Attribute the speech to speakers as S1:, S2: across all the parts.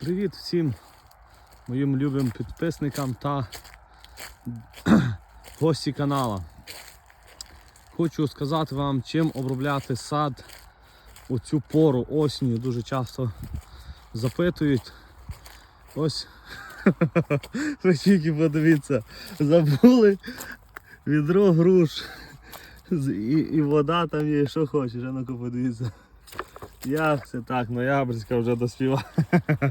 S1: Привіт всім моїм любим підписникам та гості канала. Хочу сказати вам, чим обробляти сад у цю пору осінню. Дуже часто запитують. Ось ви тільки подивіться, забули відро груш. І, і вода там є, що хочеш, а ну-ка подивіться. Як це так, ноябрьська вже доспіва.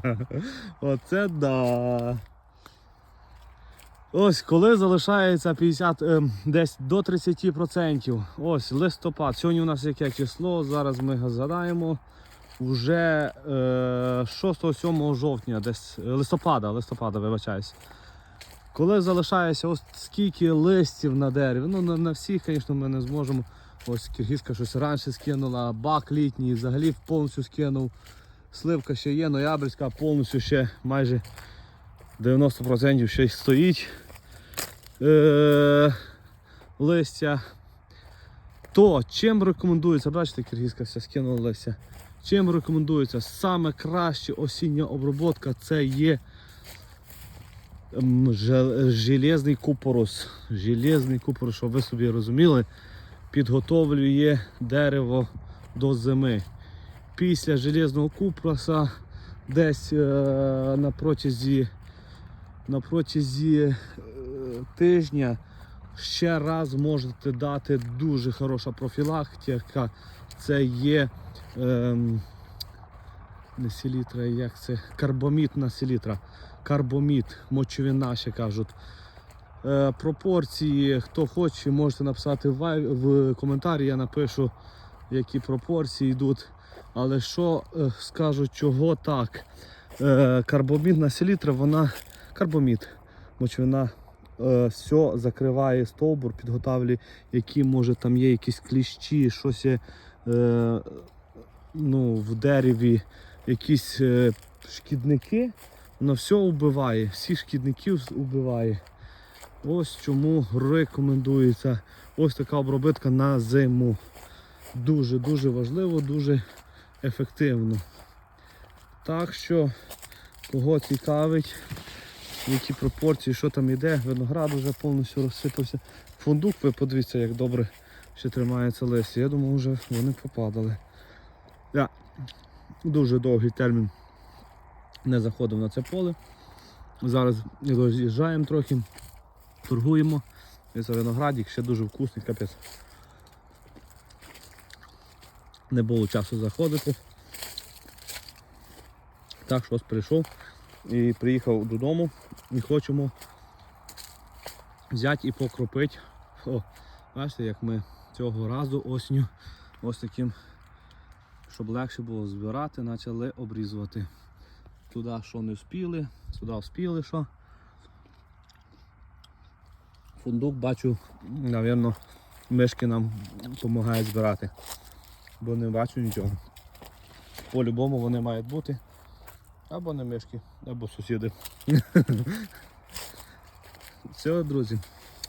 S1: Оце да. Ось коли залишається 50, ем, десь до 30%. Ось листопад. Сьогодні у нас яке число? Зараз ми згадаємо. Вже е, 6-7 жовтня, десь е, листопада, листопада, вибачаюсь. Коли залишається ось скільки листів на дереві, ну на, на всіх, звісно, ми не зможемо. Ось киргизка щось раніше скинула, бак літній взагалі повністю скинув. Сливка ще є, ноябрьська повністю ще майже 90% ще стоїть е- листя. То чим рекомендується, бачите, киргизка вся скинула листя. Чим рекомендується? Саме краща осіння обробка це є железний купорос. Железний купорос, щоб ви собі розуміли, підготовлює дерево до зими. Після железного купороса десь е, на протязі, на протязі е, тижня ще раз можете дати дуже хороша профілактика. Це є ем, не селітра, як це? Карбоміт на селітра. Карбоміт, мочовина ще кажуть. Е, пропорції, хто хоче, можете написати в, коментарі, я напишу, які пропорції йдуть. Але що е, скажу, чого так? Е, карбоміт на селітра, вона карбоміт, мочовина все закриває стовбур, підготавлює, які може там є якісь кліщі, щось є ну, в дереві, якісь шкідники. Воно все вбиває, всі шкідників вбиває. Ось чому рекомендується ось така обробитка на зиму. Дуже-дуже важливо, дуже ефективно. Так що, кого цікавить, які пропорції, що там іде, виноград вже повністю розсипався. Фундук, ви подивіться, як добре ще тримається листя. Я думаю, вже вони попадали. Я дуже довгий термін не заходив на це поле. Зараз роз'їжджаємо трохи, торгуємо. Це виноградик ще дуже вкусний, капець. Не було часу заходити. Так що ось прийшов і приїхав додому і хочемо взяти і покропити. О, бачите, як ми цього разу осінню ось таким, щоб легше було збирати, почали обрізувати. Туди що не вспіли, сюди вспіли що. Фундук бачу, напевно, мишки нам допомагають збирати. Бо не бачу нічого. По-любому вони мають бути. Або не мишки, або сусіди. Все, друзі.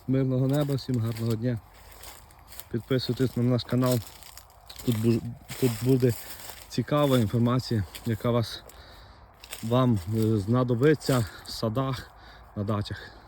S1: Мирного неба, всім гарного дня. Підписуйтесь на наш канал. Тут, тут буде цікава інформація, яка вас вам е, знадобиться в садах, на дачах.